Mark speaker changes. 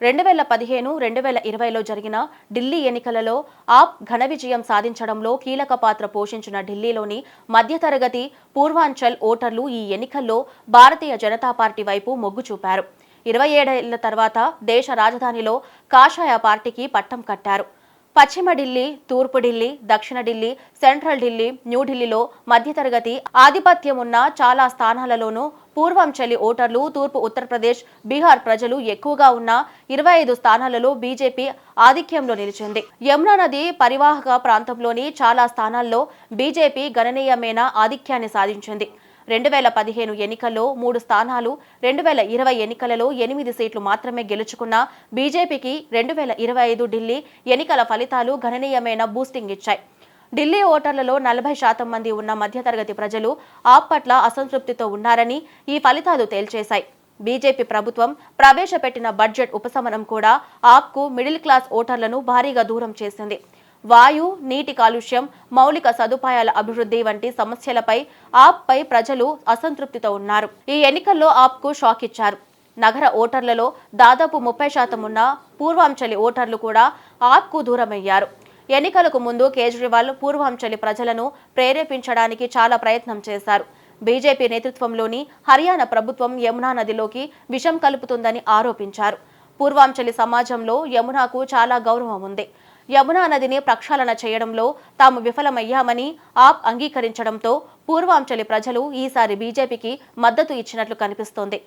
Speaker 1: రెండు వేల పదిహేను రెండు వేల ఇరవైలో జరిగిన ఢిల్లీ ఎన్నికలలో ఆప్ ఘన విజయం సాధించడంలో కీలక పాత్ర పోషించిన ఢిల్లీలోని మధ్యతరగతి పూర్వాంచల్ ఓటర్లు ఈ ఎన్నికల్లో భారతీయ జనతా పార్టీ వైపు మొగ్గు చూపారు. ఇరవై ఏడేళ్ళ తర్వాత దేశ రాజధానిలో కాషాయ పార్టీకి పట్టం కట్టారు. పశ్చిమ ఢిల్లీ తూర్పు ఢిల్లీ దక్షిణ ఢిల్లీ సెంట్రల్ ఢిల్లీ న్యూఢిల్లీలో మధ్యతరగతి ఆధిపత్యం ఉన్న చాలా స్థానాలలోనూ పూర్వంచలి ఓటర్లు తూర్పు ఉత్తరప్రదేశ్ బీహార్ ప్రజలు ఎక్కువగా ఉన్న ఇరవై ఐదు స్థానాలలో బీజేపీ ఆధిక్యంలో నిలిచింది. యమునా నది పరివాహక ప్రాంతంలోని చాలా స్థానాల్లో బీజేపీ గణనీయమైన ఆధిక్యాన్ని సాధించింది. రెండు వేల పదిహేను ఎన్నికల్లో మూడు స్థానాలు రెండు వేల ఇరవై ఎన్నికలలో ఎనిమిది సీట్లు మాత్రమే గెలుచుకున్న బీజేపీకి రెండు వేల ఇరవై ఐదు ఢిల్లీ ఎన్నికల ఫలితాలు గణనీయమైన బూస్టింగ్ ఇచ్చాయి. ఢిల్లీ ఓటర్లలో నలభై శాతం మంది ఉన్న మధ్యతరగతి ప్రజలు ఆప్ పట్ల అసంతృప్తితో ఉన్నారని ఈ ఫలితాలు తేల్చేశాయి. బీజేపీ ప్రభుత్వం ప్రవేశపెట్టిన బడ్జెట్ ఉపశమనం కూడా ఆప్కు మిడిల్ క్లాస్ ఓటర్లను భారీగా దూరం చేసింది. వాయు నీటి కాలుష్యం మౌలిక సదుపాయాల అభివృద్ధి వంటి సమస్యలపై ఆప్పై ప్రజలు అసంతృప్తితో ఉన్నారు. ఈ ఎన్నికల్లో ఆప్కు షాక్ ఇచ్చారు. నగర ఓటర్లలో దాదాపు ముప్పై శాతం ఉన్న పూర్వాంచలి ఓటర్లు కూడా ఆప్కు దూరమయ్యారు. ఎన్నికలకు ముందు కేజ్రీవాల్ పూర్వాంచలి ప్రజలను ప్రేరేపించడానికి చాలా ప్రయత్నం చేశారు. బీజేపీ నేతృత్వంలోని హర్యానా ప్రభుత్వం యమునా నదిలోకి విషం కలుపుతుందని ఆరోపించారు. పూర్వాంచలి సమాజంలో యమునాకు చాలా గౌరవం ఉంది. యమునా నదిని ప్రక్షాళన చేయడంలో తాము విఫలమయ్యామని ఆప్ అంగీకరించడంతో పూర్వాంచలి ప్రజలు ఈసారి బీజేపీకి మద్దతు ఇచ్చినట్లు కనిపిస్తోంది.